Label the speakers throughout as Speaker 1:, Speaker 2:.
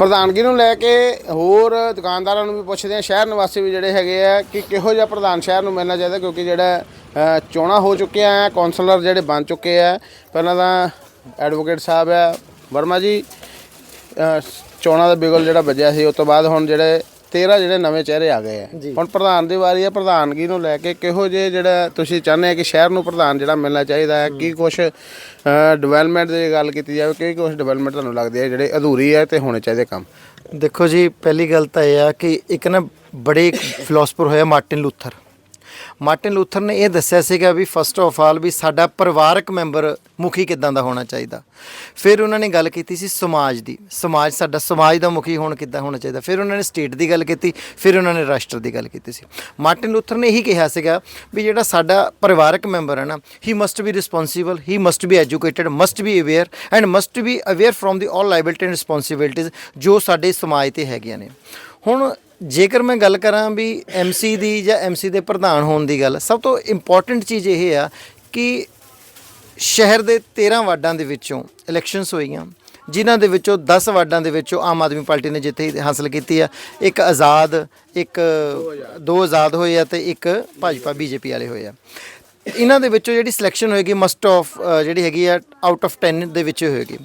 Speaker 1: ਪ੍ਰਧਾਨਗੀ ਨੂੰ ਲੈ ਕੇ ਹੋਰ ਦੁਕਾਨਦਾਰਾਂ ਨੂੰ ਵੀ ਪੁੱਛਦੇ ਆ ਸ਼ਹਿਰ ਨਿਵਾਸੀ ਵੀ ਜਿਹੜੇ ਹੈਗੇ ਆ ਕਿ ਕਿਹੋ ਜਿਹਾ ਪ੍ਰਧਾਨ ਸ਼ਹਿਰ ਨੂੰ ਮਿਲਣਾ ਚਾਹੀਦਾ ਕਿਉਂਕਿ ਜਿਹੜਾ ਅ, ਚੋਣਾਂ ਹੋ ਚੁੱਕੀਆਂ ਆ ਕੌਂਸਲਰ ਜਿਹੜੇ ਬਣ ਚੁੱਕੇ ਆ ਪਹਿਲਾਂ ਤਾਂ ਐਡਵੋਕੇਟ ਸਾਹਿਬ ਆ ਵਰਮਾ ਜੀ ਅ, ਚੋਣਾਂ ਦਾ ਬਿਗਲ ਜਿਹੜਾ ਵੱਜਿਆ ਸੀ ਉਸ ਤੋਂ ਬਾਅਦ ਹੁਣ ਜਿਹੜੇ 13 ਜਿਹੜੇ ਨਵੇਂ ਚਿਹਰੇ ਆ ਗਏ ਆ। ਹੁਣ ਪ੍ਰਧਾਨ ਦੀ ਵਾਰੀ ਆ ਪ੍ਰਧਾਨਗੀ ਨੂੰ ਲੈ ਕੇ ਕਿਹੋ ਜਿਹੇ ਜਿਹੜਾ ਤੁਸੀਂ ਚਾਹੁੰਦੇ ਆ ਕਿ ਸ਼ਹਿਰ ਨੂੰ ਪ੍ਰਧਾਨ ਜਿਹੜਾ ਮਿਲਣਾ ਚਾਹੀਦਾ ਹੈ? ਕੀ ਕੁਝ ਡਿਵੈਲਪਮੈਂਟ ਦੀ ਗੱਲ ਕੀਤੀ ਜਾਵੇ ਕੀ ਕੁਝ ਡਿਵੈਲਪਮੈਂਟ ਤੁਹਾਨੂੰ ਲੱਗਦੀ ਹੈ ਜਿਹੜੇ ਅਧੂਰੀ ਹੈ ਤੇ ਹੋਣੇ ਚਾਹੀਦੇ ਕੰਮ?
Speaker 2: ਦੇਖੋ ਜੀ ਪਹਿਲੀ ਗੱਲ ਤਾਂ ਇਹ ਆ ਕਿ ਇੱਕ ਨਾ ਬੜੇ ਫਿਲਾਸਫਰ ਹੋਇਆ ਮਾਰਟਿਨ ਲੂਥਰ। ਮਾਰਟਿਨ ਲੂਥਰ ਨੇ ਇਹ ਦੱਸਿਆ ਸੀਗਾ ਵੀ ਫਸਟ ਆਫ ਆਲ ਵੀ ਸਾਡਾ ਪਰਿਵਾਰਕ ਮੈਂਬਰ ਮੁਖੀ ਕਿਦਾਂ ਦਾ ਹੋਣਾ ਚਾਹੀਦਾ। ਫਿਰ ਉਹਨਾਂ ਨੇ ਗੱਲ ਕੀਤੀ ਸੀ ਸਮਾਜ ਦੀ। ਸਮਾਜ ਸਾਡਾ ਸਮਾਜ ਦਾ ਮੁਖੀ ਹੋਣ ਕਿੱਦਾਂ ਹੋਣਾ ਚਾਹੀਦਾ। ਫਿਰ ਉਹਨਾਂ ਨੇ ਸਟੇਟ ਦੀ ਗੱਲ ਕੀਤੀ, ਫਿਰ ਉਹਨਾਂ ਨੇ ਰਾਸ਼ਟਰ ਦੀ ਗੱਲ ਕੀਤੀ ਸੀ। ਮਾਰਟਿਨ ਲੂਥਰ ਨੇ ਇਹੀ ਕਿਹਾ ਸੀਗਾ ਵੀ ਜਿਹੜਾ ਸਾਡਾ ਪਰਿਵਾਰਕ ਮੈਂਬਰ ਹੈ ਨਾ ਹੀ must be responsible he must be educated must be aware and must be aware from the all liability and responsibilities ਜੋ ਸਾਡੇ ਸਮਾਜ ਤੇ ਹੈਗੀਆਂ ਨੇ। ਹੁਣ ਜੇਕਰ ਮੈਂ ਗੱਲ ਕਰਾਂ ਵੀ ਐਮਸੀ ਦੀ ਜਾਂ ਐਮਸੀ ਦੇ ਪ੍ਰਧਾਨ ਹੋਣ ਦੀ ਗੱਲ, ਸਭ ਤੋਂ ਇੰਪੋਰਟੈਂਟ ਚੀਜ਼ ਇਹ ਆ ਕਿ ਸ਼ਹਿਰ ਦੇ 13 ਵਾਰਡਾਂ ਦੇ ਵਿੱਚੋਂ ਇਲੈਕਸ਼ਨਸ ਹੋਈਆਂ, ਜਿਨ੍ਹਾਂ ਦੇ ਵਿੱਚੋਂ 10 ਵਾਰਡਾਂ ਦੇ ਵਿੱਚੋਂ ਆਮ ਆਦਮੀ ਪਾਰਟੀ ਨੇ ਜਿੱਥੇ ਹਾਸਲ ਕੀਤੀ ਆ, ਇੱਕ ਆਜ਼ਾਦ, ਇੱਕ ਦੋ ਆਜ਼ਾਦ ਹੋਏ ਆ ਤੇ ਇੱਕ ਭਾਜਪਾ, ਬੀਜੇਪੀ ਵਾਲੇ ਹੋਏ ਆ। ਇਹਨਾਂ ਦੇ ਵਿੱਚੋਂ ਜਿਹੜੀ ਸਿਲੈਕਸ਼ਨ ਹੋਏਗੀ ਮਸਟ ਆਫ ਜਿਹੜੀ ਹੈਗੀ ਆ ਆਊਟ ਆਫ 10 ਦੇ ਵਿੱਚ ਹੋਏਗੀ।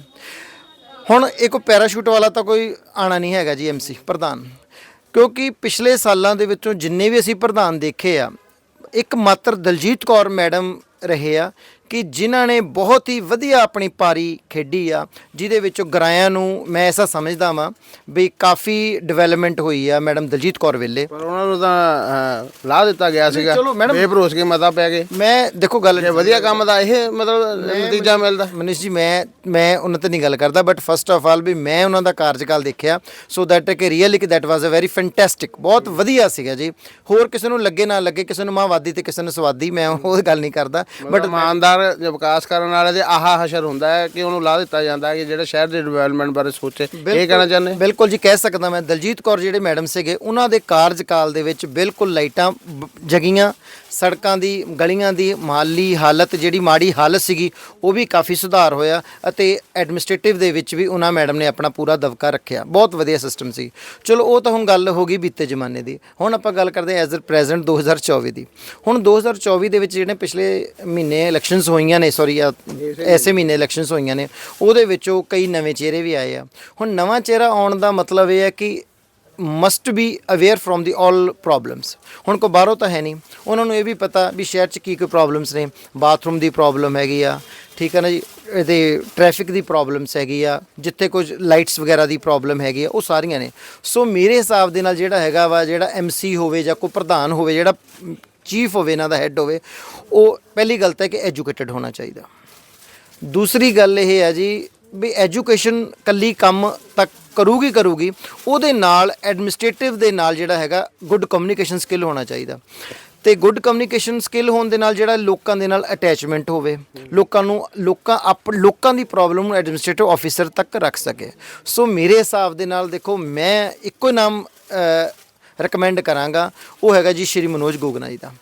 Speaker 2: ਹੁਣ ਇਹ ਇੱਕ ਪੈਰਾਸ਼ੂਟ ਵਾਲਾ ਤਾਂ ਕੋਈ ਆਣਾ ਨਹੀਂ ਹੈਗਾ ਜੀ ਐਮਸੀ ਪ੍ਰਧਾਨ। ਕਿਉਂਕਿ ਪਿਛਲੇ ਸਾਲਾਂ ਦੇ ਵਿੱਚੋਂ ਜਿੰਨੇ ਵੀ ਅਸੀਂ ਪ੍ਰਧਾਨ ਦੇਖੇ ਆ, ਇੱਕ ਮਾਤਰ ਦਲਜੀਤ ਕੌਰ ਮੈਡਮ ਰਹੇ ਆ ਕਿ ਜਿਨ੍ਹਾਂ ਨੇ ਬਹੁਤ ਹੀ ਵਧੀਆ ਆਪਣੀ ਪਾਰੀ ਖੇਡੀ ਆ ਜਿਹਦੇ ਵਿੱਚੋਂ ਗਰਾਇਆਂ ਨੂੰ ਮੈਂ ਐਸਾ ਸਮਝਦਾ ਵਾਂ ਵੀ ਕਾਫੀ ਡਿਵੈਲਪਮੈਂਟ ਹੋਈ ਆ ਮੈਡਮ ਦਲਜੀਤ ਕੌਰ ਵੇਲੇ।
Speaker 1: ਪਰ ਉਹਨਾਂ ਨੂੰ ਤਾਂ ਲਾ ਦਿੱਤਾ ਗਿਆ ਸੀਗਾ।
Speaker 2: ਚਲੋ ਮੈਡਮ-
Speaker 1: ਬੇਭਰੋਸ ਕੇ ਮਤਾ ਪੈ ਗਏ।
Speaker 2: ਮੈਂ ਦੇਖੋ ਗੱਲ
Speaker 1: ਜੇ ਵਧੀਆ ਕੰਮ ਦਾ ਇਹ ਮਤਲਬ ਨਤੀਜਾ ਮਿਲਦਾ।
Speaker 2: ਮਨੀਸ਼ ਜੀ ਮੈਂ ਮੈਂ ਉਹਨਾਂ ਤੇ ਨਹੀਂ ਗੱਲ ਕਰਦਾ ਬਟ ਫਸਟ ਆਫ ਆਲ ਵੀ ਮੈਂ ਉਹਨਾਂ ਦਾ ਕਾਰਜਕਾਲ ਦੇਖਿਆ। ਸੋ ਦੈਟ ਕਿ ਰੀਅਲੀ ਕਿ that was a very fantastic ਬਹੁਤ ਵਧੀਆ ਸੀਗਾ ਜੀ। ਹੋਰ ਕਿਸੇ ਨੂੰ ਲੱਗੇ ਨਾ ਲੱਗੇ ਕਿਸੇ ਨੂੰ ਮਾਵਾਦੀ ਤੇ ਕਿਸੇ ਨੂੰ ਸਵਾਦੀ ਮੈਂ ਉਹ ਗੱਲ ਨਹੀਂ ਕਰਦਾ।
Speaker 1: ਬਟ ਇਮਾਨਦਾਰ ਜੇ ਵਿਕਾਸ ਕਰਨ ਵਾਲੇ ਦੇ ਆਹਾ ਹਸ਼ਰ ਹੁੰਦਾ ਹੈ ਕਿ ਉਹਨੂੰ ਲਾ ਦਿੱਤਾ ਜਾਂਦਾ ਹੈ ਕਿ ਜਿਹੜਾ ਸ਼ਹਿਰ ਦੇ ਡਿਵੈਲਪਮੈਂਟ ਬਾਰੇ ਸੋਚੇ। ਇਹ ਕਹਿਣਾ ਚਾਹੁੰਦੇ
Speaker 2: ਬਿਲਕੁਲ ਜੀ ਕਹਿ ਸਕਦਾ ਮੈਂ। ਦਲਜੀਤ ਕੌਰ ਜਿਹੜੇ ਮੈਡਮ ਸੀਗੇ ਉਹਨਾਂ ਦੇ ਕਾਰਜਕਾਲ ਦੇ ਵਿੱਚ ਬਿਲਕੁਲ ਲਾਈਟਾਂ ਜਗੀਆਂ। ਸੜਕਾਂ ਦੀ, ਗਲੀਆਂ ਦੀ ਮਾਲੀ ਹਾਲਤ, ਜਿਹੜੀ ਮਾੜੀ ਹਾਲਤ ਸੀਗੀ, ਉਹ ਵੀ ਕਾਫੀ ਸੁਧਾਰ ਹੋਇਆ ਅਤੇ ਐਡਮਿਨਿਸਟ੍ਰੇਟਿਵ ਦੇ ਵਿੱਚ ਵੀ ਉਹਨਾਂ ਮੈਡਮ ਨੇ ਆਪਣਾ ਪੂਰਾ ਦਬਕਾ ਰੱਖਿਆ। ਬਹੁਤ ਵਧੀਆ ਸਿਸਟਮ ਸੀ। ਚਲੋ, ਉਹ ਤਾਂ ਹੁਣ ਗੱਲ ਹੋ ਗਈ ਬੀਤੇ ਜ਼ਮਾਨੇ ਦੀ। ਹੁਣ ਆਪਾਂ ਗੱਲ ਕਰਦੇ ਐਜ਼ ਅ ਪ੍ਰੈਜ਼ੈਂਟ 2024 ਦੀ ਹੁਣ 2024 ਦੇ ਵਿੱਚ ਜਿਹੜੇ ਪਿਛਲੇ ਮਹੀਨੇ ਇਲੈਕਸ਼ਨਸ ਹੋਈਆਂ ਨੇ ਸੌਰੀ ਐਸੇ ਮਹੀਨੇ ਇਲੈਕਸ਼ਨਸ ਹੋਈਆਂ ਨੇ, ਉਹਦੇ ਵਿੱਚੋਂ ਕਈ ਨਵੇਂ ਚਿਹਰੇ ਵੀ ਆਏ ਆ। ਹੁਣ ਨਵਾਂ ਚਿਹਰਾ ਆਉਣ ਦਾ ਮਤਲਬ ਇਹ ਹੈ ਕਿ must be aware from the all problems ਹੁਣ ਕੋ ਬਾਹਰੋਂ ਤਾਂ ਹੈ ਨਹੀਂ। ਉਹਨਾਂ ਨੂੰ ਇਹ ਵੀ ਪਤਾ ਵੀ ਸ਼ਹਿਰ 'ਚ ਕੀ ਕੀ ਪ੍ਰੋਬਲਮਸ ਨੇ। ਬਾਥਰੂਮ ਦੀ ਪ੍ਰੋਬਲਮ ਹੈਗੀ ਆ। ਠੀਕ ਹੈ ਨਾ ਜੀ? ਇਹਦੇ ਟ੍ਰੈਫਿਕ ਦੀ ਪ੍ਰੋਬਲਮਸ ਹੈਗੀ ਆ। ਜਿੱਥੇ ਕੁਝ ਲਾਈਟਸ ਵਗੈਰਾ ਦੀ ਪ੍ਰੋਬਲਮ ਹੈਗੀ ਆ, ਉਹ ਸਾਰੀਆਂ ਨੇ। ਸੋ ਮੇਰੇ ਹਿਸਾਬ ਦੇ ਨਾਲ ਜਿਹੜਾ ਹੈਗਾ ਵਾ, ਜਿਹੜਾ ਐਮਸੀ ਹੋਵੇ ਜਾਂ ਕੋਈ ਪ੍ਰਧਾਨ ਹੋਵੇ, ਜਿਹੜਾ ਚੀਫ ਹੋਵੇ, ਇਹਨਾਂ ਦਾ ਹੈੱਡ ਹੋਵੇ, ਉਹ ਪਹਿਲੀ ਗੱਲ ਤਾਂ ਕਿ ਐਜੂਕੇਟਿਡ ਹੋਣਾ ਚਾਹੀਦਾ। ਦੂਸਰੀ ਗੱਲ ਇਹ ਹੈ ਜੀ ਵੀ ਐਜੂਕੇਸ਼ਨ ਕੱਲੀ ਕੰਮ ਤੱਕ ਕਰੂਗੀ ਕਰੂਗੀ, ਉਹਦੇ ਨਾਲ ਐਡਮਿਨਿਸਟ੍ਰੇਟਿਵ ਦੇ ਨਾਲ ਜਿਹੜਾ ਹੈਗਾ ਗੁੱਡ ਕਮਿਊਨੀਕੇਸ਼ਨ ਸਕਿੱਲ ਹੋਣਾ ਚਾਹੀਦਾ। ਤੇ ਗੁੱਡ ਕਮਿਊਨੀਕੇਸ਼ਨ ਸਕਿੱਲ ਹੋਣ ਦੇ ਨਾਲ ਜਿਹੜਾ ਲੋਕਾਂ ਦੇ ਨਾਲ ਅਟੈਚਮੈਂਟ ਹੋਵੇ, ਲੋਕਾਂ ਨੂੰ, ਲੋਕਾਂ ਆਪ, ਲੋਕਾਂ ਦੀ ਪ੍ਰੋਬਲਮ ਨੂੰ ਐਡਮਿਨਿਸਟ੍ਰੇਟਿਵ ਆਫੀਸਰ ਤੱਕ ਰੱਖ ਸਕੇ। ਸੋ ਮੇਰੇ ਹਿਸਾਬ ਦੇ ਨਾਲ ਦੇਖੋ, ਮੈਂ ਇੱਕੋ ਹੀ ਨਾਮ ਰეკਮੈਂਡ ਕਰਾਂਗਾ, ਉਹ ਹੈਗਾ ਜੀ ਸ਼੍ਰੀ ਮਨੋਜ ਗੋਗਨਾ ਜੀ ਦਾ।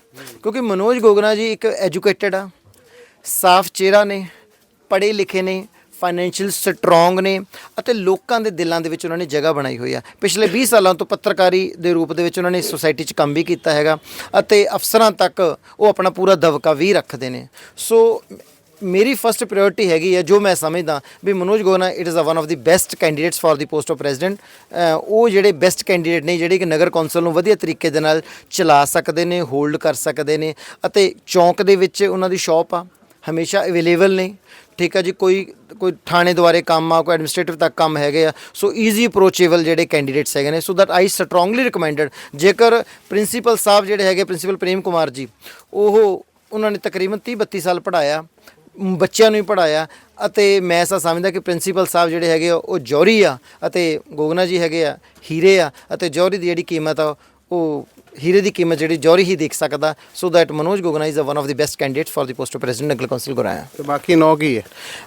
Speaker 2: ਕਿਉਂਕਿ ਮਨੋਜ ਗੋਗਨਾ ਜੀ ਇੱਕ ਐਜੂਕੇਟਡ ਆ, ਸਾਫ਼ ਚਿਹਰਾ ਨੇ, ਪੜ੍ਹੇ ਲਿਖੇ ਨੇ ਫਾਈਨੈਂਸ਼ੀਅਲ ਸਟਰੋਂਗ ਨੇ ਅਤੇ ਲੋਕਾਂ ਦੇ ਦਿਲਾਂ ਦੇ ਵਿੱਚ ਉਹਨਾਂ ਨੇ ਜਗ੍ਹਾ ਬਣਾਈ ਹੋਈ ਆ। ਪਿਛਲੇ 20 ਸਾਲਾਂ ਤੋਂ ਪੱਤਰਕਾਰੀ ਦੇ ਰੂਪ ਦੇ ਵਿੱਚ ਉਹਨਾਂ ਨੇ ਸੋਸਾਇਟੀ 'ਚ ਕੰਮ ਵੀ ਕੀਤਾ ਹੈਗਾ ਅਤੇ ਅਫਸਰਾਂ ਤੱਕ ਉਹ ਆਪਣਾ ਪੂਰਾ ਦਬਕਾ ਵੀ ਰੱਖਦੇ ਨੇ। ਸੋ ਮੇਰੀ ਫਰਸਟ ਪ੍ਰਾਇੋਰਟੀ ਹੈਗੀ ਹੈ ਜੋ ਮੈਂ ਸਮਝਦਾ ਵੀ Manoj Gogna it is one of the best candidates for the post of president ਉਹ ਜਿਹੜੇ ਬੈਸਟ ਕੈਂਡੀਡੇਟ ਨੇ, ਜਿਹੜੇ ਕਿ ਨਗਰ ਕੌਂਸਲ ਨੂੰ ਵਧੀਆ ਤਰੀਕੇ ਦੇ ਨਾਲ ਚਲਾ ਸਕਦੇ ਨੇ ਹੋਲਡ ਕਰ ਸਕਦੇ ਨੇ ਅਤੇ ਚੌਂਕ ਦੇ ਵਿੱਚ ਉਹਨਾਂ ਦੀ ਸ਼ਾਪ ਆ, ਹਮੇਸ਼ਾ ਅਵੇਲੇਬਲ ਨੇ। ਠੀਕ ਹੈ ਜੀ ਕੋਈ ਕੋਈ ਥਾਣੇ ਦੁਆਰੇ ਕੰਮ ਆ ਕੋਈ ਐਡਮਿਨਿਸਟ੍ਰੇਟਿਵ ਤੱਕ ਕੰਮ ਹੈਗੇ ਆ ਸੋ ਈਜ਼ੀ ਅਪਰੋਚੇਬਲ ਜਿਹੜੇ ਕੈਂਡੀਡੇਟਸ ਹੈਗੇ ਨੇ so that I strongly recommended ਜੇਕਰ ਪ੍ਰਿੰਸੀਪਲ ਸਾਹਿਬ ਜਿਹੜੇ ਹੈਗੇ ਪ੍ਰਿੰਸੀਪਲ ਪ੍ਰੇਮ ਕੁਮਾਰ ਜੀ ਉਹ ਉਹਨਾਂ ਨੇ ਤਕਰੀਬਨ 30 32 ਸਾਲ ਪੜਾਇਆ ਬੱਚਿਆਂ ਨੂੰ ਹੀ ਪੜਾਇਆ ਅਤੇ ਮੈਂ ਐਸਾ ਸਮਝਦਾ ਕਿ ਪ੍ਰਿੰਸੀਪਲ ਸਾਹਿਬ ਜਿਹੜੇ ਹੈਗੇ ਆ, ਉਹ ਜੌਹਰੀ ਆ ਅਤੇ ਗੋਗਨਾ ਜੀ ਹੈਗੇ ਆ ਹੀਰੇ ਆ ਅਤੇ ਜੌਹਰੀ ਦੀ ਜਿਹੜੀ ਕੀਮਤ ਆ ਉਹ ਹੀਰੇ ਦੀ ਕੀਮਤ ਜਿਹੜੀ ਜੌਹਰੀ ਹੀ ਦੇਖ ਸਕਦਾ। So that Manoj Gogna is one of the best candidate for the post of president Nagar council ਗੁਰਾਇਆ
Speaker 1: ਤੇ ਬਾਕੀ ਨੌ ਕੀ ਹੈ?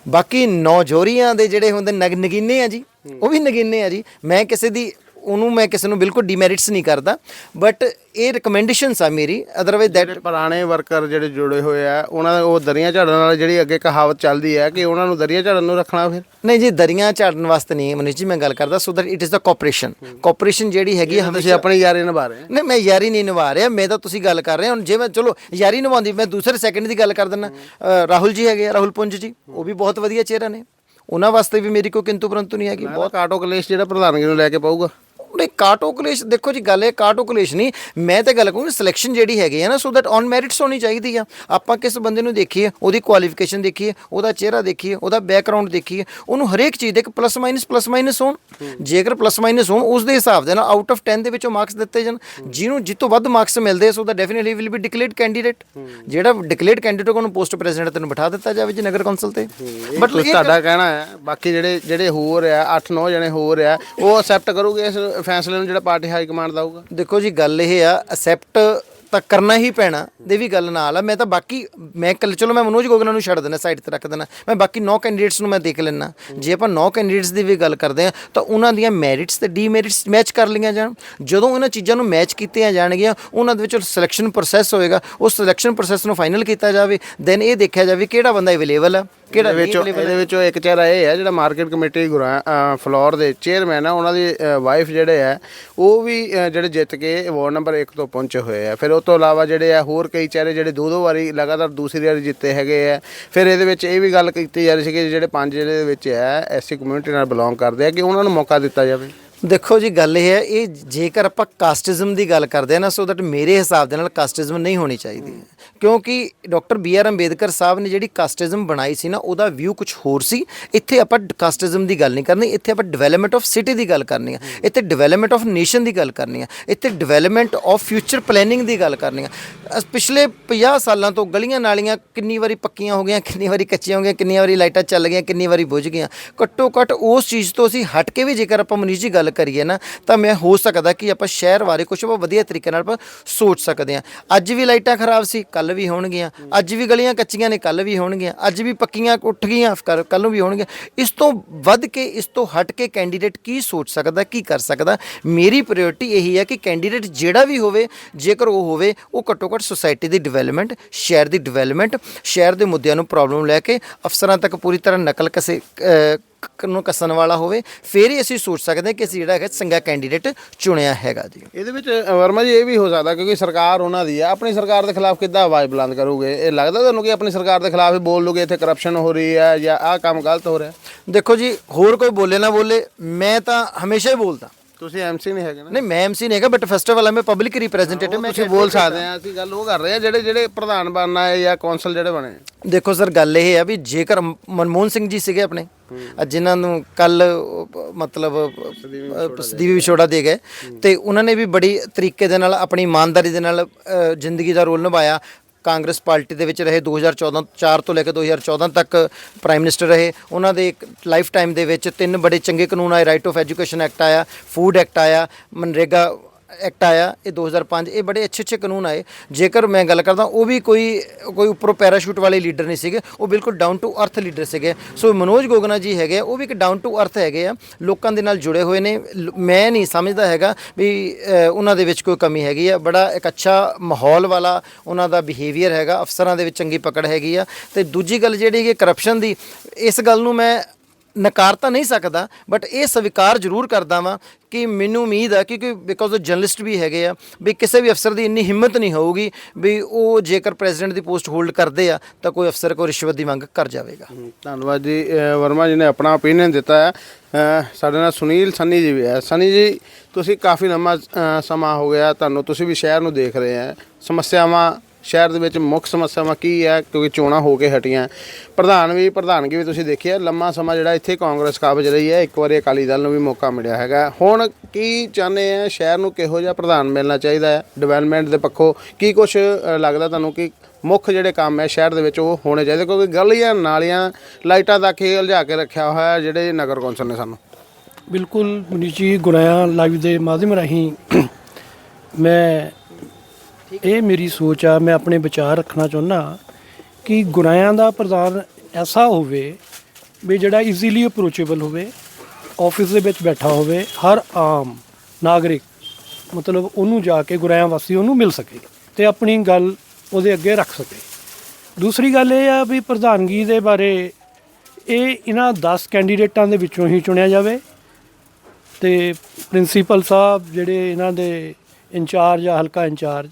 Speaker 2: ਬਾਕੀ ਨੌ ਜੋਰੀਆਂ ਦੇ ਜਿਹੜੇ ਹੁੰਦੇ ਨਗ ਨਗੀਨੇ ਆ ਜੀ ਉਹ ਵੀ ਨਗੀਨੇ ਆ ਜੀ। ਮੈਂ ਕਿਸੇ ਦੀ ਉਹਨੂੰ ਮੈਂ ਕਿਸੇ ਨੂੰ ਬਿਲਕੁਲ ਡਿਮੈਰਿਟਸ ਨਹੀਂ ਕਰਦਾ ਬਟ ਇਹ ਰეკਮੈਂਡੇਸ਼ਨਸ ਆ ਮੇਰੀ ਅਦਰਵਾਈਜ਼ ਦੈਟ
Speaker 1: ਪੁਰਾਣੇ ਵਰਕਰ ਜਿਹੜੇ ਜੁੜੇ ਹੋਏ ਆ ਉਹਨਾਂ ਦਾ ਉਹ ਦਰੀਆਂ ਝਾੜਨ ਨਾਲ ਜਿਹੜੀ ਅੱਗੇ ਕਹਾਵਤ ਚੱਲਦੀ ਹੈ ਕਿ ਉਹਨਾਂ ਨੂੰ ਦਰੀਆਂ ਝਾੜਨ ਨੂੰ ਰੱਖਣਾ ਫਿਰ।
Speaker 2: ਨਹੀਂ ਜੀ ਦਰੀਆਂ ਝਾੜਨ ਵਾਸਤੇ ਨਹੀਂ ਮਨੀਸ਼ ਜੀ ਮੈਂ ਗੱਲ ਕਰਦਾ so that it is the cooperation cooperation ਜਿਹੜੀ ਹੈਗੀ ਆ
Speaker 1: ਤੁਸੀਂ ਆਪਣੀ ਯਾਰੀ ਨਿਭਾ ਰਹੇ ਹੋ।
Speaker 2: ਨਹੀਂ ਮੈਂ ਯਾਰੀ ਨਹੀਂ ਨਿਭਾ ਰਿਹਾ ਮੈਂ ਤਾਂ ਤੁਸੀਂ ਗੱਲ ਕਰ ਰਹੇ ਹੋ ਜੇ ਮੈਂ ਚਲੋ ਯਾਰੀ ਨਿਭਾਉਂਦੀ ਮੈਂ ਦੂਸਰੇ ਸੈਕਿੰਡ ਦੀ ਗੱਲ ਕਰ ਦਿੰਦਾ। ਅ, ਰਾਹੁਲ ਜੀ ਹੈਗੇ ਰਾਹੁਲ ਪੁੰਜ ਜੀ ਉਹ ਵੀ ਬਹੁਤ ਵਧੀਆ ਚਿਹਰਾ ਨੇ। ਉਹਨਾਂ ਵਾਸਤੇ ਵੀ ਮੇਰੀ ਕੋਈ ਕਿੰਤੂ ਪਰੰਤੂ ਨਹੀਂ ਹੈਗੀ
Speaker 1: ਬਹੁਤ ਕਾਟੋ ਕਲੇਸ਼ ਜਿਹੜਾ ਪ੍ਰਧਾਨਗੀ ਨੂੰ ਲੈ ਕੇ ਪਾਊਗਾ।
Speaker 2: ਨਹੀਂ ਕਾਟੋ ਕਲੇਸ਼ ਦੇਖੋ ਜੀ ਗੱਲ ਹੈ ਕਾਟੋ ਕਲੇਸ਼ ਨਹੀਂ ਮੈਂ ਤਾਂ ਗੱਲ ਕਹੂੰਗਾ ਸਿਲੈਕਸ਼ਨ ਜਿਹੜੀ ਹੈਗੀ ਹੈ ਨਾ ਸੋ ਦੈਟ ਔਨ ਮੈਰਿਟਸ ਹੋਣੀ ਚਾਹੀਦੀ ਆ। ਆਪਾਂ ਕਿਸ ਬੰਦੇ ਨੂੰ ਦੇਖੀਏ ਉਹਦੀ ਕੁਆਲੀਫਿਕੇਸ਼ਨ ਦੇਖੀਏ ਉਹਦਾ ਚਿਹਰਾ ਦੇਖੀਏ ਉਹਦਾ ਬੈਕਗ੍ਰਾਉਂਡ ਦੇਖੀਏ ਉਹਨੂੰ ਹਰੇਕ ਚੀਜ਼ ਦੇ ਇੱਕ ਪਲੱਸ ਮਾਈਨਸ ਪਲੱਸ ਮਾਈਨਸ ਹੋਣ। ਜੇਕਰ ਪਲੱਸ ਮਾਈਨਸ ਹੋਣ ਉਸ ਦੇ ਹਿਸਾਬ ਦੇ ਨਾਲ ਆਊਟ ਆਫ 10 ਦੇ ਵਿੱਚੋਂ ਮਾਰਕਸ ਦਿੱਤੇ ਜਾਣ ਜਿਹਨੂੰ ਜਿੱਤੋਂ ਵੱਧ ਮਾਰਕਸ ਮਿਲਦੇ so the definitely will be declared candidate ਜਿਹੜਾ ਡਿਕਲੇਅਰਡ ਕੈਂਡੀਡੇਟ ਉਹਨੂੰ ਪੋਸਟ ਪ੍ਰੈਜ਼ੀਡੈਂਟ ਤੈਨੂੰ ਬਿਠਾ ਦਿੱਤਾ ਜਾਵੇ ਜੀ ਨਗਰ ਕੌਂਸਲ ਤੇ।
Speaker 1: ਬਟ ਤੁਹਾਡਾ ਕਹਿਣਾ ਹੈ ਬਾਕੀ ਜਿਹੜੇ ਜਿਹੜੇ ਹੋਰ ਆ 8-9 ਜਣੇ ਹੋਰ ਆ ਉਹ ਅਕਸੈਪਟ ਕਰੋਗੇ ਇਸ ਫੈਸਲੇ ਨੂੰ ਜਿਹੜਾ ਪਾਰਟੀ ਹਾਈ ਕਮਾਂਡ ਦਾ ਦਊਗਾ
Speaker 2: ਦੇਖੋ ਜੀ ਗੱਲ ਇਹ ਆ ਅਸੈਪਟ ਤਾਂ ਕਰਨਾ ਹੀ ਪੈਣਾ ਦੇ ਵੀ ਗੱਲ ਨਾਲ ਆ। ਮੈਂ ਤਾਂ ਬਾਕੀ ਮੈਂ ਕੱਲ ਚਲੋ ਮੈਂ ਮਨੋਜ ਗੋਗਨਾ ਨੂੰ ਛੱਡ ਦੇਣਾ ਸਾਈਡ ਤੇ ਰੱਖ ਦੇਣਾ ਮੈਂ ਬਾਕੀ 9 ਕੈਂਡੀਡੇਟਸ ਨੂੰ ਮੈਂ ਦੇਖ ਲੈਣਾ ਜੇ ਆਪਾਂ 9 ਕੈਂਡੀਡੇਟਸ ਦੀ ਵੀ ਗੱਲ ਕਰਦੇ ਆ ਤਾਂ ਉਹਨਾਂ ਦੀਆਂ ਮੈਰਿਟਸ ਤੇ ਡੀਮੈਰਿਟਸ ਮੈਚ ਕਰ ਲਈਆਂ ਜਾਣ। ਜਦੋਂ ਉਹਨਾਂ ਚੀਜ਼ਾਂ ਨੂੰ ਮੈਚ ਕੀਤੀਆਂ ਜਾਣਗੀਆਂ ਉਹਨਾਂ ਦੇ ਵਿੱਚ ਸਿਲੈਕਸ਼ਨ ਪ੍ਰੋਸੈਸ ਹੋਏਗਾ। ਉਸ ਸਿਲੈਕਸ਼ਨ ਪ੍ਰੋਸੈਸ ਨੂੰ ਫਾਈਨਲ ਕੀਤਾ ਜਾਵੇ। ਦੈਨ ਇਹ ਦੇਖਿਆ ਜਾਵੇ ਕਿਹੜਾ ਬੰਦਾ ਅਵੇਲੇਬਲ ਆ ਕਿਹੜਾ
Speaker 1: ਵਿੱਚੋਂ ਇਹਦੇ ਵਿੱਚੋਂ ਇੱਕ ਚਿਹਰਾ ਇਹ ਹੈ ਜਿਹੜਾ ਮਾਰਕੀਟ ਕਮੇਟੀ ਫਲੋਰ ਦੇ ਚੇਅਰਮੈਨ ਆ ਉਹਨਾਂ ਦੀ ਵਾਈਫ ਜਿਹੜੇ ਆ ਉਹ ਵੀ ਜਿਹੜੇ ਜਿੱਤ ਕੇ ਵਾਰਡ ਨੰਬਰ 1 ਤੋਂ ਪਹੁੰਚੇ ਹੋਏ ਆ। ਫਿਰ ਉਹ ਤੋਂ ਇਲਾਵਾ ਜਿਹੜੇ ਆ ਹੋਰ ਕਈ ਚਿਹਰੇ ਜਿਹੜੇ ਦੋ ਦੋ ਵਾਰੀ ਲਗਾਤਾਰ ਦੂਸਰੀ ਵਾਰੀ ਜਿੱਤੇ ਹੈਗੇ ਆ। ਫਿਰ ਇਹਦੇ ਵਿੱਚ ਇਹ ਵੀ ਗੱਲ ਕੀਤੀ ਜਾ ਰਹੀ ਸੀ ਕਿ ਜਿਹੜੇ ਪੰਜ ਜਿਹੜੇ ਵਿੱਚ ਹੈ ਐਸੀ ਕਮਿਊਨਿਟੀ ਨਾਲ ਬਿਲੋਂਗ ਕਰਦੇ ਆ, ਕਿ ਉਹਨਾਂ ਨੂੰ ਮੌਕਾ ਦਿੱਤਾ ਜਾਵੇ।
Speaker 2: ਦੇਖੋ ਜੀ, ਗੱਲ ਇਹ ਹੈ, ਇਹ ਜੇਕਰ ਆਪਾਂ ਕਾਸਟਿਜ਼ਮ ਦੀ ਗੱਲ ਕਰਦੇ ਆ ਨਾ ਸੋ ਦੈਟ ਮੇਰੇ ਹਿਸਾਬ ਦੇ ਨਾਲ ਕਾਸਟਿਜ਼ਮ ਨਹੀਂ ਹੋਣੀ ਚਾਹੀਦੀ। ਕਿਉਂਕਿ ਡਾਕਟਰ ਬੀ ਆਰ ਅੰਬੇਦਕਰ ਸਾਹਿਬ ਨੇ ਜਿਹੜੀ ਕਾਸਟਿਜ਼ਮ ਬਣਾਈ ਸੀ ਨਾ ਉਹਦਾ ਵਿਊ ਕੁਝ ਹੋਰ ਸੀ। ਇੱਥੇ ਆਪਾਂ ਕਾਸਟਿਜ਼ਮ ਦੀ ਗੱਲ ਨਹੀਂ ਕਰਨੀ ਇੱਥੇ ਆਪਾਂ ਡਿਵੈਲਪਮੈਂਟ ਆਫ ਸਿਟੀ ਦੀ ਗੱਲ ਕਰਨੀ ਹੈ। ਇੱਥੇ ਡਿਵੈਲਪਮੈਂਟ ਆਫ ਨੇਸ਼ਨ ਦੀ ਗੱਲ ਕਰਨੀ ਹੈ ਇੱਥੇ ਡਿਵੈਲਪਮੈਂਟ ਆਫ ਫਿਊਚਰ ਪਲੈਨਿੰਗ ਦੀ ਗੱਲ ਕਰਨੀ ਅਸ ਪਿਛਲੇ 50 ਸਾਲਾਂ ਤੋਂ ਗਲੀਆਂ ਨਾਲੀਆਂ ਕਿੰਨੀ ਵਾਰੀ ਪੱਕੀਆਂ ਹੋ ਗਈਆਂ ਕਿੰਨੀ ਵਾਰੀ ਕੱਚੀਆਂ ਹੋ ਗਈਆਂ ਕਿੰਨੀ ਵਾਰੀ ਲਾਈਟਾਂ ਚੱਲ ਗਈਆਂ ਕਿੰਨੀ ਵਾਰੀ ਬੁਝ ਗਈਆਂ। ਘੱਟੋ ਘੱਟ ਉਸ ਚੀਜ਼ ਤੋਂ ਅਸੀਂ ਹਟ ਕੇ ਵੀ ਜੇਕਰ ਆਪਾਂ ਮਨੀਸ਼ ਜੀ ਗੱਲ ਕਰੀਏ ਨਾ ਤਾਂ ਮੈਂ ਹੋ ਸਕਦਾ ਕਿ ਆਪਾਂ ਸ਼ਹਿਰ ਬਾਰੇ ਕੁਝ ਵਧੀਆ ਤਰੀਕੇ ਨਾਲ ਆਪਾਂ ਸੋਚ ਸਕਦੇ ਹਾਂ ਅੱਜ ਵੀ ਲਾਈਟਾਂ ਖਰਾਬ ਸੀ ਕੱਲ ਵੀ ਹੋਣਗੀਆਂ, ਅੱਜ ਵੀ ਗਲੀਆਂ ਕੱਚੀਆਂ ਨੇ ਕੱਲ ਵੀ ਹੋਣਗੀਆਂ, ਅੱਜ ਵੀ ਪੱਕੀਆਂ ਉੱਠ ਗਈਆਂ ਕੱਲ ਨੂੰ ਵੀ ਹੋਣਗੀਆਂ। ਇਸ ਤੋਂ ਵੱਧ ਕੇ, ਇਸ ਤੋਂ ਹਟ ਕੇ ਕੈਂਡੀਡੇਟ ਕੀ ਸੋਚ ਸਕਦਾ, ਕੀ ਕਰ ਸਕਦਾ? ਮੇਰੀ ਪ੍ਰਾਇੋਰਟੀ ਇਹੀ ਹੈ ਕਿ ਕੈਂਡੀਡੇਟ ਜਿਹੜਾ ਵੀ ਹੋਵੇ, ਜੇਕਰ ਉਹ ਹੋਵੇ, ਉਹ ਘੱਟੋ ਘੱਟ ਸੁਸਾਇਟੀ ਦੀ ਡਿਵੈਲਪਮੈਂਟ ਸ਼ਹਿਰ ਦੀ ਡਿਵੈਲਪਮੈਂਟ ਸ਼ਹਿਰ ਦੇ ਮੁੱਦਿਆਂ ਨੂੰ ਪ੍ਰੋਬਲਮ ਲੈ ਕੇ ਅਫਸਰਾਂ ਤੱਕ ਪੂਰੀ ਤਰ੍ਹਾਂ ਨਕਲ ਕਸੇ ਨੂੰ ਕੱਸਣ ਵਾਲਾ ਹੋਵੇ ਫਿਰ ਹੀ ਅਸੀਂ ਸੋਚ ਸਕਦੇ ਹਾਂ ਕਿ ਅਸੀਂ ਜਿਹੜਾ ਹੈਗਾ ਚੰਗਾ ਕੈਂਡੀਡੇਟ ਚੁਣਿਆ ਹੈਗਾ ਜੀ।
Speaker 1: ਇਹਦੇ ਵਿੱਚ ਵਰਮਾ ਜੀ ਇਹ ਵੀ ਹੋ ਸਕਦਾ ਕਿਉਂਕਿ ਸਰਕਾਰ ਉਹਨਾਂ ਦੀ ਹੈ ਆਪਣੀ ਸਰਕਾਰ ਦੇ ਖਿਲਾਫ ਕਿੱਦਾਂ ਆਵਾਜ਼ ਬੁਲੰਦ ਕਰੋਗੇ? ਇਹ ਲੱਗਦਾ ਤੁਹਾਨੂੰ ਕਿ ਆਪਣੀ ਸਰਕਾਰ ਦੇ ਖਿਲਾਫ ਹੀ ਬੋਲ ਲੋਗੇ ਇੱਥੇ ਕਰਪਸ਼ਨ ਹੋ ਰਹੀ ਹੈ ਜਾਂ ਆਹ ਕੰਮ ਗਲਤ ਹੋ ਰਿਹਾ?
Speaker 2: ਦੇਖੋ ਜੀ ਹੋਰ ਕੋਈ ਬੋਲੇ ਨਾ ਬੋਲੇ ਮੈਂ ਤਾਂ ਹਮੇਸ਼ਾ ਹੀ ਬੋਲਦਾ।
Speaker 1: ਤੁਸੀਂ ਐਮਸੀ ਨਹੀਂ ਹੈਗੇ ਨਾ।
Speaker 2: ਨਹੀਂ ਮੈਂ ਐਮਸੀ ਨਹੀਂ ਹੈਗਾ ਬਟ ਫੈਸਟੀਵਲ ਹੈ ਮੈਂ ਪਬਲਿਕ ਰਿਪਰੈਜ਼ੈਂਟੇਟਿਵ ਮੈਂ
Speaker 1: ਤੁਸੀਂ ਬੋਲ ਸਕਦੇ ਆ ਅਸੀਂ ਗੱਲ ਉਹ ਕਰ ਰਹੇ ਆ ਜਿਹੜੇ ਜਿਹੜੇ ਪ੍ਰਧਾਨ ਬਣਨਾ ਹੈ ਜਾਂ ਕੌਂਸਲ ਜਿਹੜੇ ਬਣੇ
Speaker 2: ਦੇਖੋ ਸਰ ਗੱਲ ਇਹ ਹੈ ਵੀ ਜੇਕਰ ਮਨਮੋਹਨ ਸਿੰਘ ਜੀ ਸੀਗੇ ਆਪਣੇ ਜਿਨ੍ਹਾਂ ਨੂੰ ਕੱਲ ਮਤਲਬ ਸਦੀਵੀ ਵਿਛੋੜਾ ਦੇ ਗਏ। ਤੇ ਉਹਨਾਂ ਨੇ ਵੀ ਬੜੀ ਤਰੀਕੇ ਦੇ ਨਾਲ ਆਪਣੀ ਇਮਾਨਦਾਰੀ ਦੇ ਨਾਲ ਜ਼ਿੰਦਗੀ ਦਾ ਰੋਲ ਨਿਭਾਇਆ। ਕਾਂਗਰਸ ਪਾਰਟੀ ਦੇ ਵਿੱਚ ਰਹੇ 2014 4 ਤੋਂ ਲੈ ਕੇ 2014 ਤੱਕ ਪ੍ਰਾਈਮ ਮਿਨਿਸਟਰ ਰਹੇ। ਉਹਨਾਂ ਦੇ ਇੱਕ ਲਾਈਫ ਟਾਈਮ ਦੇ ਵਿੱਚ ਤਿੰਨ ਬੜੇ ਚੰਗੇ ਕਾਨੂੰਨ ਆਏ ਰਾਈਟ ਆਫ ਐਜੂਕੇਸ਼ਨ ਐਕਟ ਆਇਆ ਫੂਡ ਐਕਟ ਆਇਆ, ਮਨਰੇਗਾ ਐਕਟ ਆਇਆ ਇਹ 2005 ਇਹ ਬੜੇ ਅੱਛੇ ਅੱਛੇ ਕਾਨੂੰਨ ਆਏ। ਜੇਕਰ ਮੈਂ ਗੱਲ ਕਰਦਾ ਉਹ ਵੀ ਕੋਈ ਕੋਈ ਉੱਪਰੋਂ ਪੈਰਾਸ਼ੂਟ ਵਾਲੇ ਲੀਡਰ ਨਹੀਂ ਸੀਗੇ ਉਹ ਬਿਲਕੁਲ ਡਾਊਨ ਟੂ ਅਰਥ ਲੀਡਰ ਸੀਗੇ। ਸੋ ਮਨੋਜ ਗੋਗਨਾ ਜੀ ਹੈਗੇ ਆ, ਉਹ ਵੀ ਇੱਕ ਡਾਊਨ ਟੂ ਅਰਥ ਹੈਗੇ ਆ ਲੋਕਾਂ ਦੇ ਨਾਲ ਜੁੜੇ ਹੋਏ ਨੇ। ਮੈਂ ਨਹੀਂ ਸਮਝਦਾ ਹੈਗਾ ਵੀ ਉਹਨਾਂ ਦੇ ਵਿੱਚ ਕੋਈ ਕਮੀ ਹੈਗੀ ਆ। ਬੜਾ ਇੱਕ ਅੱਛਾ ਮਾਹੌਲ ਵਾਲਾ ਉਹਨਾਂ ਦਾ ਬਿਹੇਵੀਅਰ ਹੈਗਾ ਅਫਸਰਾਂ ਦੇ ਵਿੱਚ ਚੰਗੀ ਪਕੜ ਹੈਗੀ ਆ। ਤੇ ਦੂਜੀ ਗੱਲ ਜਿਹੜੀ ਹੈ ਕਰਪਸ਼ਨ ਦੀ ਇਸ ਗੱਲ ਨੂੰ ਮੈਂ ਨਕਾਰ ਤਾਂ ਨਹੀਂ ਸਕਦਾ ਬਟ ਇਹ ਸਵੀਕਾਰ ਜ਼ਰੂਰ ਕਰਦਾ ਵਾਂ ਕਿ ਮੈਨੂੰ ਉਮੀਦ ਆ ਕਿਉਂਕਿ ਬਿਕੋਜ਼ ਉਹ ਜਰਨਲਿਸਟ ਵੀ ਹੈਗੇ ਆ, ਵੀ ਕਿਸੇ ਵੀ ਅਫਸਰ ਦੀ ਇੰਨੀ ਹਿੰਮਤ ਨਹੀਂ ਹੋਊਗੀ ਵੀ ਉਹ ਜੇਕਰ ਪ੍ਰੈਜ਼ੀਡੈਂਟ ਦੀ ਪੋਸਟ ਹੋਲਡ ਕਰਦੇ ਆ, ਤਾਂ ਕੋਈ ਅਫਸਰ ਕੋਈ ਰਿਸ਼ਵਤ ਦੀ ਮੰਗ ਕਰ ਜਾਵੇਗਾ।
Speaker 1: ਧੰਨਵਾਦ ਜੀ ਵਰਮਾ ਜੀ ਨੇ ਆਪਣਾ ਓਪੀਨੀਅਨ ਦਿੱਤਾ ਹੈ। ਸਾਡੇ ਨਾਲ ਸੁਨੀਲ ਸੰਨੀ ਜੀ ਵੀ ਹੈ। ਸੰਨੀ ਜੀ, ਤੁਸੀਂ ਕਾਫੀ ਲੰਮਾ ਸਮਾਂ ਹੋ ਗਿਆ, ਤੁਹਾਨੂੰ ਤੁਸੀਂ ਵੀ ਸ਼ਹਿਰ ਨੂੰ ਦੇਖ ਰਹੇ ਆ ਸਮੱਸਿਆਵਾਂ ਸ਼ਹਿਰ ਦੇ ਵਿੱਚ ਮੁੱਖ ਸਮੱਸਿਆਵਾਂ ਕੀ ਹੈ, ਕਿਉਂਕਿ ਚੋਣਾਂ ਹੋ ਕੇ ਹਟੀਆਂ। ਪ੍ਰਧਾਨ ਵੀ, ਪ੍ਰਧਾਨਗੀ ਵੀ ਤੁਸੀਂ ਦੇਖਿਆ ਲੰਮਾ ਸਮਾਂ ਜਿਹੜਾ ਇੱਥੇ ਕਾਂਗਰਸ ਕਾਬਜ ਰਹੀ ਹੈ, ਇੱਕ ਵਾਰੀ ਅਕਾਲੀ ਦਲ ਨੂੰ ਵੀ ਮੌਕਾ ਮਿਲਿਆ ਹੈਗਾ। ਹੁਣ ਕੀ ਚਾਹੁੰਦੇ ਆ ਸ਼ਹਿਰ ਨੂੰ ਕਿਹੋ ਜਿਹਾ ਪ੍ਰਧਾਨ ਮਿਲਣਾ ਚਾਹੀਦਾ ਹੈ? ਡਿਵੈਲਪਮੈਂਟ ਦੇ ਪੱਖੋਂ ਕੀ ਕੁਝ ਲੱਗਦਾ ਤੁਹਾਨੂੰ ਕਿ ਮੁੱਖ ਜਿਹੜੇ ਕੰਮ ਹੈ, ਸ਼ਹਿਰ ਦੇ ਵਿੱਚ ਉਹ ਹੋਣੇ ਚਾਹੀਦੇ? ਕਿਉਂਕਿ ਗਲੀਆਂ ਨਾਲੀਆਂ, ਲਾਈਟਾਂ ਤੱਕ ਹੀ ਉਲਝਾ ਕੇ ਰੱਖਿਆ ਹੋਇਆ ਹੈ, ਜਿਹੜੇ ਨਗਰ ਕੌਂਸਲ ਨੇ ਸਾਨੂੰ।
Speaker 3: ਬਿਲਕੁਲ, ਮਨੀਸ਼ ਜੀ ਗੁਰਾਇਆ ਲਾਈਵ ਦੇ ਮਾਧਿਅਮ ਰਾਹੀਂ ਮੈਂ ਇਹ ਮੇਰੀ ਸੋਚ ਆ, ਮੈਂ ਆਪਣੇ ਵਿਚਾਰ ਰੱਖਣਾ ਚਾਹੁੰਦਾ ਕਿ ਗੁਰਾਇਆਂ ਦਾ ਪ੍ਰਧਾਨ ਐਸਾ ਹੋਵੇ ਵੀ ਜਿਹੜਾ ਈਜ਼ੀਲੀ ਅਪਰੋਚੇਬਲ ਹੋਵੇ ਆਫਿਸ ਦੇ ਵਿੱਚ ਬੈਠਾ ਹੋਵੇ, ਹਰ ਆਮ ਨਾਗਰਿਕ, ਮਤਲਬ ਉਹਨੂੰ ਜਾ ਕੇ ਗੁਰਾਇਆ ਵਾਸੀ ਉਹਨੂੰ ਮਿਲ ਸਕੇ ਤੇ ਆਪਣੀ ਗੱਲ ਉਹਦੇ ਅੱਗੇ ਰੱਖ ਸਕੇ। ਦੂਸਰੀ ਗੱਲ ਇਹ ਆ ਵੀ ਪ੍ਰਧਾਨਗੀ ਦੇ ਬਾਰੇ ਇਹ ਇਹਨਾਂ 10 ਕੈਂਡੀਡੇਟਾਂ ਦੇ ਵਿੱਚੋਂ ਹੀ ਚੁਣਿਆ ਜਾਵੇ ਤੇ ਪ੍ਰਿੰਸੀਪਲ ਸਾਹਿਬ ਜਿਹੜੇ ਇਹਨਾਂ ਦੇ ਇੰਚਾਰਜ ਆ, ਹਲਕਾ ਇੰਚਾਰਜ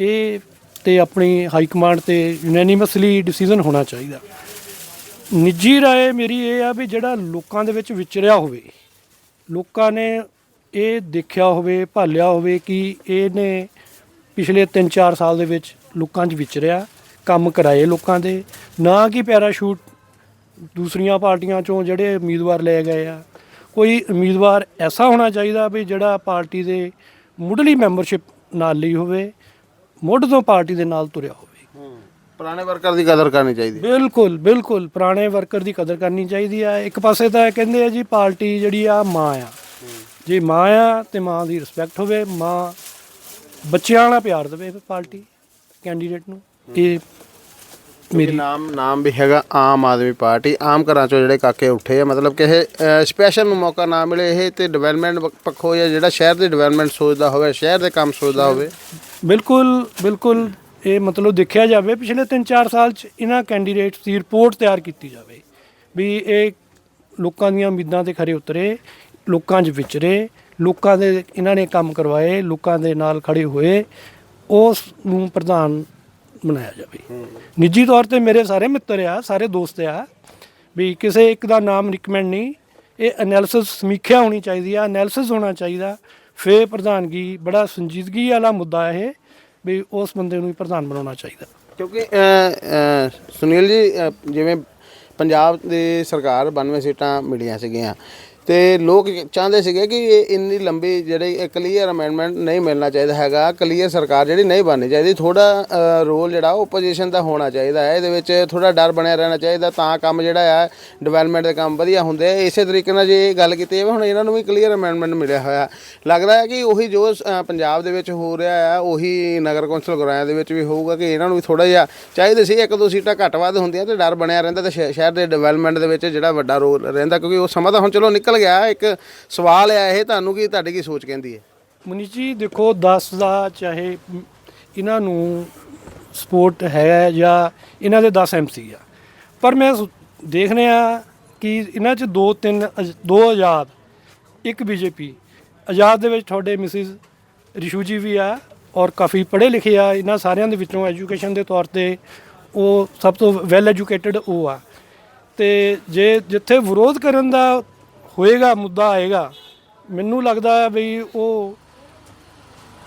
Speaker 3: ਇਹ ਤੇ ਆਪਣੀ ਹਾਈ ਕਮਾਂਡ ਤੇ ਯੂਨੈਨਿਮਸਲੀ ਡਿਸੀਜਨ ਹੋਣਾ ਚਾਹੀਦਾ। ਨਿੱਜੀ ਰਾਏ ਮੇਰੀ ਇਹ ਆ ਵੀ ਜਿਹੜਾ ਲੋਕਾਂ ਦੇ ਵਿੱਚ ਵਿਚਰਿਆ ਹੋਵੇ, ਲੋਕਾਂ ਨੇ ਇਹ ਦੇਖਿਆ ਹੋਵੇ, ਭਾਲਿਆ ਹੋਵੇ ਕਿ ਇਹਨੇ ਪਿਛਲੇ 3-4 ਸਾਲ ਦੇ ਵਿੱਚ ਲੋਕਾਂ 'ਚ ਵਿਚਰਿਆ, ਕੰਮ ਕਰਾਏ ਲੋਕਾਂ ਦੇ, ਨਾ ਕਿ ਪੈਰਾਸ਼ੂਟ ਦੂਸਰੀਆਂ ਪਾਰਟੀਆਂ ਚੋਂ ਜਿਹੜੇ ਉਮੀਦਵਾਰ ਲੈ ਗਏ ਆ। ਕੋਈ ਉਮੀਦਵਾਰ ਐਸਾ ਹੋਣਾ ਚਾਹੀਦਾ ਵੀ ਜਿਹੜਾ ਪਾਰਟੀ ਦੇ ਮੁੱਢਲੀ ਮੈਂਬਰਸ਼ਿਪ ਨਾਲ ਲਈ ਹੋਵੇ ਮੁੱਢ ਤੋਂ ਪਾਰਟੀ ਦੇ ਨਾਲ ਤੁਰਿਆ ਹੋਵੇ।
Speaker 1: ਪੁਰਾਣੇ ਵਰਕਰ ਦੀ ਕਦਰ ਕਰਨੀ ਚਾਹੀਦੀ ਹੈ।
Speaker 3: ਬਿਲਕੁਲ ਬਿਲਕੁਲ ਪੁਰਾਣੇ ਵਰਕਰ ਦੀ ਕਦਰ ਕਰਨੀ ਚਾਹੀਦੀ ਆ ਇੱਕ ਪਾਸੇ ਤਾਂ ਇਹ ਕਹਿੰਦੇ ਆ ਜੀ ਪਾਰਟੀ ਜਿਹੜੀ ਆ ਮਾਂ ਆ। ਜੇ ਮਾਂ ਆ ਤੇ ਮਾਂ ਦੀ ਰਿਸਪੈਕਟ ਹੋਵੇ ਮਾਂ ਬੱਚਿਆਂ ਵਾਲਾ ਪਿਆਰ ਦੇਵੇ ਪਾਰਟੀ ਕੈਂਡੀਡੇਟ ਨੂੰ ਇਹ
Speaker 1: ਮੇਰੀ ਨਾਮ ਨਾਮ ਵੀ ਹੈਗਾ ਆਮ ਆਦਮੀ ਪਾਰਟੀ ਆਮ ਘਰਾਂ ਚੋਂ ਜਿਹੜੇ ਕਾਕੇ ਉੱਠੇ ਆ ਮਤਲਬ ਕਿ ਇਹ ਸਪੈਸ਼ਲ ਨੂੰ ਮੌਕਾ ਨਾ ਮਿਲੇ ਇਹ ਤੇ ਡਿਵੈਲਪਮੈਂਟ ਪੱਖੋਂ ਜਾਂ ਜਿਹੜਾ ਸ਼ਹਿਰ ਦੀ ਡਿਵੈਲਪਮੈਂਟ ਸੋਚਦਾ ਹੋਵੇ ਸ਼ਹਿਰ ਦੇ ਕੰਮ ਸੋਚਦਾ ਹੋਵੇ।
Speaker 3: ਬਿਲਕੁਲ ਬਿਲਕੁਲ ਇਹ ਮਤਲਬ ਦੇਖਿਆ ਜਾਵੇ ਪਿਛਲੇ 3-4 ਸਾਲ ਚ ਇਹਨਾਂ ਕੈਂਡੀਡੇਟਸ ਦੀ ਰਿਪੋਰਟ ਤਿਆਰ ਕੀਤੀ ਜਾਵੇ ਵੀ ਇਹ ਲੋਕਾਂ ਦੀਆਂ ਉਮੀਦਾਂ ਤੇ ਖਰੇ ਉਤਰੇ ਲੋਕਾਂ 'ਚ ਵਿਚਰੇ ਲੋਕਾਂ ਦੇ ਇਹਨਾਂ ਨੇ ਕੰਮ ਕਰਵਾਏ ਲੋਕਾਂ ਦੇ ਨਾਲ ਖੜੇ ਹੋਏ ਉਸ ਨੂੰ ਪ੍ਰਧਾਨ ਬਣਾਇਆ ਜਾਵੇ। ਨਿੱਜੀ ਤੌਰ ਤੇ ਮੇਰੇ ਸਾਰੇ ਮਿੱਤਰ ਆ, ਸਾਰੇ ਦੋਸਤ ਆ, ਵੀ ਕਿਸੇ ਇੱਕ ਦਾ ਨਾਮ ਰਿਕਮੈਂਡ ਨਹੀਂ। ਇਹ ਐਨਾਲਿਸਿਸ ਸਮੀਖਿਆ ਹੋਣੀ ਚਾਹੀਦੀ ਆ ਐਨਾਲਿਸਿਸ ਹੋਣਾ ਚਾਹੀਦਾ। ਫੇ ਪ੍ਰਧਾਨਗੀ, ਬੜਾ ਸੰਜੀਦਗੀ ਵਾਲਾ ਮੁੱਦਾ ਇਹ, ਵੀ ਉਸ ਬੰਦੇ ਨੂੰ ਹੀ ਪ੍ਰਧਾਨ ਬਣਾਉਣਾ ਚਾਹੀਦਾ।
Speaker 1: ਕਿਉਂਕਿ ਸੁਨੀਲ ਜੀ ਜਿਵੇਂ ਪੰਜਾਬ ਦੀ ਸਰਕਾਰ 92 ਸੀਟਾਂ ਮਿਲੀਆਂ ਸੀਗੀਆਂ ਤੇ ਲੋਕ ਚਾਹੁੰਦੇ ਸੀਗੇ ਕਿ ਇਹ ਇੰਨੀ ਲੰਬੀ ਜਿਹੜੀ ਕਲੀਅਰ ਅਮੈਂਡਮੈਂਟ ਨਹੀਂ ਮਿਲਣਾ ਚਾਹੀਦਾ ਹੈਗਾ ਕਲੀਅਰ ਸਰਕਾਰ ਜਿਹੜੀ ਨਹੀਂ ਬਣਨੀ ਚਾਹੀਦੀ ਥੋੜਾ ਰੋਲ ਜਿਹੜਾ ਓਪੋਜੀਸ਼ਨ ਦਾ ਹੋਣਾ ਚਾਹੀਦਾ ਹੈ। ਇਹਦੇ ਵਿੱਚ ਥੋੜਾ ਡਰ ਬਣਿਆ ਰਹਿਣਾ ਚਾਹੀਦਾ ਤਾਂ ਕੰਮ ਜਿਹੜਾ ਆ ਡਿਵੈਲਪਮੈਂਟ ਦੇ ਕੰਮ ਵਧੀਆ ਹੁੰਦੇ ਆ। ਇਸੇ ਤਰੀਕੇ ਨਾਲ ਜੇ ਗੱਲ ਕੀਤੀ ਜਾਵੇ, ਹੁਣ ਇਹਨਾਂ ਨੂੰ ਵੀ ਕਲੀਅਰ ਅਮੈਂਡਮੈਂਟ ਮਿਲਿਆ ਹੋਇਆ। ਲੱਗਦਾ ਹੈ ਕਿ ਉਹੀ ਜੋ ਪੰਜਾਬ ਦੇ ਵਿੱਚ ਹੋ ਰਿਹਾ ਆ, ਉਹੀ ਨਗਰ ਕੌਂਸਲ ਗੁਰਾਇਆ ਦੇ ਵਿੱਚ ਵੀ ਹੋਊਗਾ ਕਿ ਇਹਨਾਂ ਨੂੰ ਵੀ ਥੋੜਾ ਜਿਹਾ ਚਾਹੀਦੇ ਸੀ। ਇੱਕ ਦੋ ਸੀਟਾਂ ਘੱਟ ਵੱਧ ਹੁੰਦੀਆਂ ਤੇ ਡਰ ਬਣਿਆ ਰਹਿੰਦਾ ਤੇ ਸ਼ਹਿ- ਸ਼ਹਿਰ ਦੇ ਡਿਵੈਲਪਮੈਂਟ ਦੇ ਵਿੱਚ ਜਿਹੜਾ ਵੱਡਾ ਰੋਲ ਰਹਿੰਦਾ, ਕਿਉਂਕਿ ਉਹ ਸਮਾਂ ਤਾਂ ਹੁਣ ਚਲੋ ਨਿਕਲ ਗਿਆ, ਇੱਕ ਸਵਾਲ ਆ ਇਹ ਤੁਹਾਨੂੰ ਕੀ ਤੁਹਾਡੀ ਕੀ ਸੋਚ ਕਹਿੰਦੀ ਹੈ?
Speaker 3: ਮਨੀਸ਼ ਜੀ, ਦੇਖੋ 10 ਦਾ ਚਾਹੇ ਇਹਨਾਂ ਨੂੰ ਸਪੋਰਟ ਹੈ ਜਾਂ ਇਹਨਾਂ ਦੇ 10 ਐਮਸੀ ਆ। ਪਰ ਮੈਂ ਦੇਖ ਰਿਹਾ ਕਿ ਇਹਨਾਂ ਚ ਦੋ ਤਿੰਨ ਅਜ- ਦੋ ਆਜ਼ਾਦ, ਇੱਕ ਬੀਜੇਪੀ ਆਜ਼ਾਦ ਦੇ ਵਿੱਚ ਤੁਹਾਡੇ ਮਿਸਿਸ ਰਿਸ਼ੂ ਜੀ ਵੀ ਆ ਔਰ ਕਾਫੀ ਪੜ੍ਹੇ ਲਿਖੇ ਆ। ਇਹਨਾਂ ਸਾਰਿਆਂ ਦੇ ਵਿੱਚੋਂ ਐਜੂਕੇਸ਼ਨ ਦੇ ਤੌਰ ਤੇ ਉਹ ਸਭ ਤੋਂ ਵੈਲ ਐਜੂਕੇਟਡ ਉਹ ਆ। ਤੇ ਜੇ ਜਿੱਥੇ ਵਿਰੋਧ ਕਰਨ ਦਾ ਹੋਏਗਾ, ਮੁੱਦਾ ਆਏਗਾ। ਮੈਨੂੰ ਲੱਗਦਾ ਵੀ ਉਹ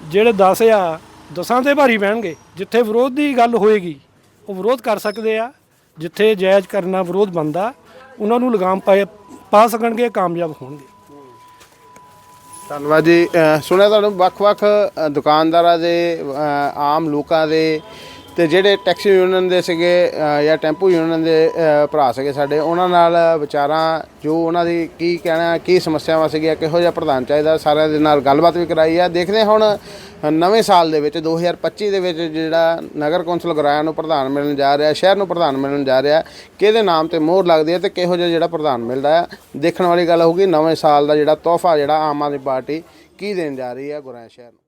Speaker 3: ਜਿਹੜੇ 10 ਆ, ਦਸਾਂ ਤੇ ਭਾਰੀ ਪੈਣਗੇ। ਜਿੱਥੇ ਵਿਰੋਧ ਦੀ ਗੱਲ ਹੋਏਗੀ, ਉਹ ਵਿਰੋਧ ਕਰ ਸਕਦੇ ਆ। ਜਿੱਥੇ ਜਾਇਜ਼ ਕਰਨਾ ਵਿਰੋਧ ਬੰਦਾ ਉਹਨਾਂ ਨੂੰ ਲਗਾਮ ਪਾਏ ਪਾ ਸਕਣਗੇ, ਕਾਮਯਾਬ ਹੋਣਗੇ।
Speaker 1: ਧੰਨਵਾਦ ਜੀ। ਸੁਣਿਆ ਤੁਹਾਨੂੰ ਵੱਖ-ਵੱਖ ਦੁਕਾਨਦਾਰਾਂ ਦੇ ਆਮ ਲੋਕਾਂ ਦੇ ਤੇ ਜਿਹੜੇ ਟੈਕਸੀ ਯੂਨੀਅਨ ਦੇ ਸੀਗੇ ਜਾਂ ਟੈਂਪੂ ਯੂਨੀਅਨ ਦੇ ਭਰਾ ਸੀਗੇ ਸਾਡੇ, ਉਹਨਾਂ ਨਾਲ ਵਿਚਾਰਾਂ, ਜੋ ਉਹਨਾਂ ਦੀ ਕੀ ਕਹਿਣਾ, ਕੀ ਸਮੱਸਿਆਵਾਂ ਸੀਗੀਆਂ, ਕਿਹੋ ਜਿਹਾ ਪ੍ਰਧਾਨ ਚਾਹੀਦਾ, ਸਾਰਿਆਂ ਦੇ ਨਾਲ ਗੱਲਬਾਤ ਵੀ ਕਰਾਈ ਆ। ਦੇਖਦੇ ਹਾਂ ਹੁਣ ਨਵੇਂ ਸਾਲ ਦੇ ਵਿੱਚ 2025 ਦੇ ਵਿੱਚ ਜਿਹੜਾ ਨਗਰ ਕੌਂਸਲ ਗੁਰਾਇਆ ਨੂੰ ਪ੍ਰਧਾਨ ਮਿਲਣ ਜਾ ਰਿਹਾ, ਸ਼ਹਿਰ ਨੂੰ ਪ੍ਰਧਾਨ ਮਿਲਣ ਜਾ ਰਿਹਾ, ਕਿਹਦੇ ਨਾਮ ਤੇ ਮੋਹਰ ਲੱਗਦੀ ਹੈ ਤੇ ਕਿਹੋ ਜਿਹਾ ਜਿਹੜਾ ਪ੍ਰਧਾਨ ਮਿਲਦਾ ਹੈ ਦੇਖਣ ਵਾਲੀ ਗੱਲ ਹੋਊਗੀ, ਨਵੇਂ ਸਾਲ ਦਾ ਜਿਹੜਾ ਤੋਹਫਾ ਜਿਹੜਾ ਆਮ ਆਦਮੀ ਪਾਰਟੀ ਕੀ ਦੇਣ ਜਾ ਰਹੀ ਹੈ ਗੁਰਾਇਆ ਸ਼ਹਿਰ ਨੂੰ।